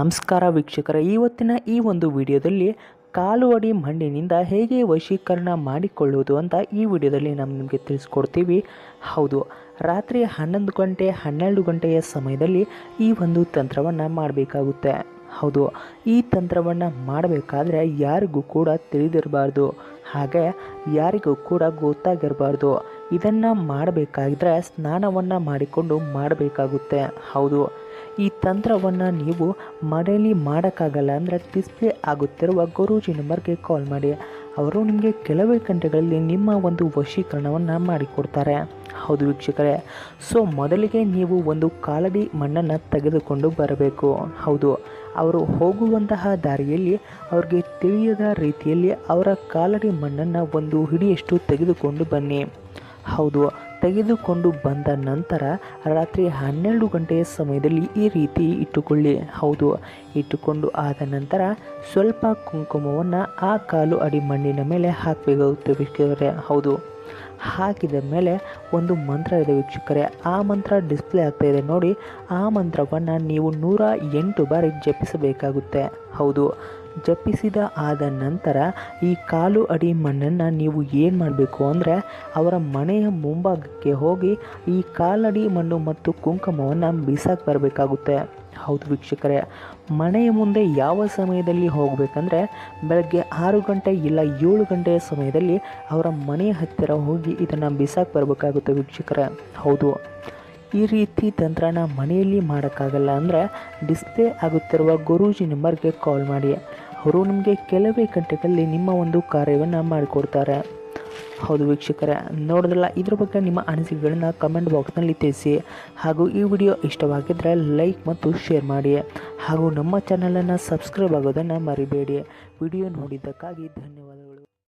ನಮಸ್ಕಾರ ವೀಕ್ಷಕರ. ಇವತ್ತಿನ ಈ ಒಂದು ವಿಡಿಯೋದಲ್ಲಿ ಕಾಲು ಅಡಿ ಮಣ್ಣಿನಿಂದ ಹೇಗೆ ವಶೀಕರಣ ಮಾಡಿಕೊಳ್ಳುವುದು ಅಂತ ಈ ವಿಡಿಯೋದಲ್ಲಿ ನಾವು ನಿಮಗೆ ತಿಳಿಸ್ಕೊಡ್ತೀವಿ. ಹೌದು, ರಾತ್ರಿ ಹನ್ನೊಂದು ಗಂಟೆ, ಹನ್ನೆರಡು ಗಂಟೆಯ ಸಮಯದಲ್ಲಿ ಈ ಒಂದು ತಂತ್ರವನ್ನು ಮಾಡಬೇಕಾಗುತ್ತೆ. ಹೌದು, ಈ ತಂತ್ರವನ್ನು ಮಾಡಬೇಕಾದ್ರೆ ಯಾರಿಗೂ ಕೂಡ ತಿಳಿದಿರಬಾರ್ದು. ಹಾಗೆ ಯಾರಿಗೂ ಕೂಡ ಗೊತ್ತಾಗಿರಬಾರ್ದು. ಇದನ್ನು ಮಾಡಬೇಕಾದ್ರೆ ಸ್ನಾನವನ್ನು ಮಾಡಿಕೊಂಡು ಮಾಡಬೇಕಾಗುತ್ತೆ. ಹೌದು ಈ ತಂತ್ರವನ್ನು ನೀವು ಮನೆಯಲ್ಲಿ ಮಾಡೋಕ್ಕಾಗಲ್ಲ ಅಂದರೆ ಡಿಸ್ಪ್ಲೇ ಆಗುತ್ತಿರುವ ಗುರೂಜಿ ನಂಬರ್ಗೆ ಕಾಲ್ ಮಾಡಿ. ಅವರು ನಿಮಗೆ ಕೆಲವೇ ಗಂಟೆಗಳಲ್ಲಿ ನಿಮ್ಮ ಒಂದು ವಶೀಕರಣವನ್ನು ಮಾಡಿಕೊಡ್ತಾರೆ. ಹೌದು ವೀಕ್ಷಕರೇ ಸೊ ಮೊದಲಿಗೆ ನೀವು ಒಂದು ಕಾಲಡಿ ಮಣ್ಣನ್ನು ತೆಗೆದುಕೊಂಡು ಬರಬೇಕು. ಹೌದು, ಅವರು ಹೋಗುವಂತಹ ದಾರಿಯಲ್ಲಿ ಅವ್ರಿಗೆ ತಿಳಿಯದ ರೀತಿಯಲ್ಲಿ ಅವರ ಕಾಲಡಿ ಮಣ್ಣನ್ನು ಒಂದು ಹಿಡಿಯಷ್ಟು ತೆಗೆದುಕೊಂಡು ಬನ್ನಿ. ಹೌದು ತೆಗೆದುಕೊಂಡು ಬಂದ ನಂತರ ರಾತ್ರಿ ಹನ್ನೆರಡು ಗಂಟೆಯ ಸಮಯದಲ್ಲಿ ಈ ರೀತಿ ಇಟ್ಟುಕೊಳ್ಳಿ. ಹೌದು, ಇಟ್ಟುಕೊಂಡು ಆದ ನಂತರ ಸ್ವಲ್ಪ ಕುಂಕುಮವನ್ನು ಆ ಕಾಲು ಅಡಿ ಮಣ್ಣಿನ ಮೇಲೆ ಹಾಕಬೇಕಾಗುತ್ತೆ ವೀಕ್ಷಕರೇ. ಹೌದು, ಹಾಕಿದ ಮೇಲೆ ಒಂದು ಮಂತ್ರ ಇದೆ ವೀಕ್ಷಕರೇ. ಆ ಮಂತ್ರ ಡಿಸ್ಪ್ಲೇ ಆಗ್ತಾ ಇದೆ ನೋಡಿ. ಆ ಮಂತ್ರವನ್ನು ನೀವು ನೂರ ಎಂಟು ಬಾರಿ ಜಪಿಸಬೇಕಾಗುತ್ತೆ. ಹೌದು ಜಪಿಸಿದ ಆದ ನಂತರ ಈ ಕಾಲು ಅಡಿ ಮಣ್ಣನ್ನು ನೀವು ಏನು ಮಾಡಬೇಕು ಅಂದರೆ ಅವರ ಮನೆಯ ಮುಂಭಾಗಕ್ಕೆ ಹೋಗಿ ಈ ಕಾಲಡಿ ಮಣ್ಣು ಮತ್ತು ಕುಂಕುಮವನ್ನು ಬಿಸಾಕಿ ಬರಬೇಕಾಗುತ್ತೆ. ಹೌದು ವೀಕ್ಷಕರೇ, ಮನೆಯ ಮುಂದೆ ಯಾವ ಸಮಯದಲ್ಲಿ ಹೋಗಬೇಕಂದ್ರೆ ಬೆಳಗ್ಗೆ ಆರು ಗಂಟೆ ಇಲ್ಲ ಏಳು ಗಂಟೆಯ ಸಮಯದಲ್ಲಿ ಅವರ ಮನೆಯ ಹತ್ತಿರ ಹೋಗಿ ಇದನ್ನು ಬಿಸಾಕಿ ಬರಬೇಕಾಗುತ್ತೆ ವೀಕ್ಷಕರೇ. ಹೌದು ಈ ರೀತಿ ತಂತ್ರನ ಮನೆಯಲ್ಲಿ ಮಾಡೋಕ್ಕಾಗಲ್ಲ ಅಂದರೆ ಡಿಸ್ಪ್ಲೇ ಆಗುತ್ತಿರುವ ಗುರೂಜಿ ನಂಬರ್ಗೆ ಕಾಲ್ ಮಾಡಿ. ಅವರು ನಿಮಗೆ ಕೆಲವೇ ಗಂಟೆಗಳಲ್ಲಿ ನಿಮ್ಮ ಒಂದು ಕಾರ್ಯವನ್ನು ಮಾಡಿಕೊಡ್ತಾರೆ. ಹೌದು ವೀಕ್ಷಕರೇ ನೋಡಿದ್ರಲ್ಲ ಇದ್ರ ಬಗ್ಗೆ ನಿಮ್ಮ ಅನಿಸಿಕೆಗಳನ್ನ ಕಮೆಂಟ್ ಬಾಕ್ಸ್ನಲ್ಲಿ ತಿಳಿಸಿ. ಹಾಗೂ ಈ ವಿಡಿಯೋ ಇಷ್ಟವಾಗಿದ್ದರೆ ಲೈಕ್ ಮತ್ತು ಶೇರ್ ಮಾಡಿ. ಹಾಗೂ ನಮ್ಮ ಚಾನಲನ್ನು ಸಬ್ಸ್ಕ್ರೈಬ್ ಆಗೋದನ್ನು ಮರಿಬೇಡಿ. ವಿಡಿಯೋ ನೋಡಿದ್ದಕ್ಕಾಗಿ ಧನ್ಯವಾದ.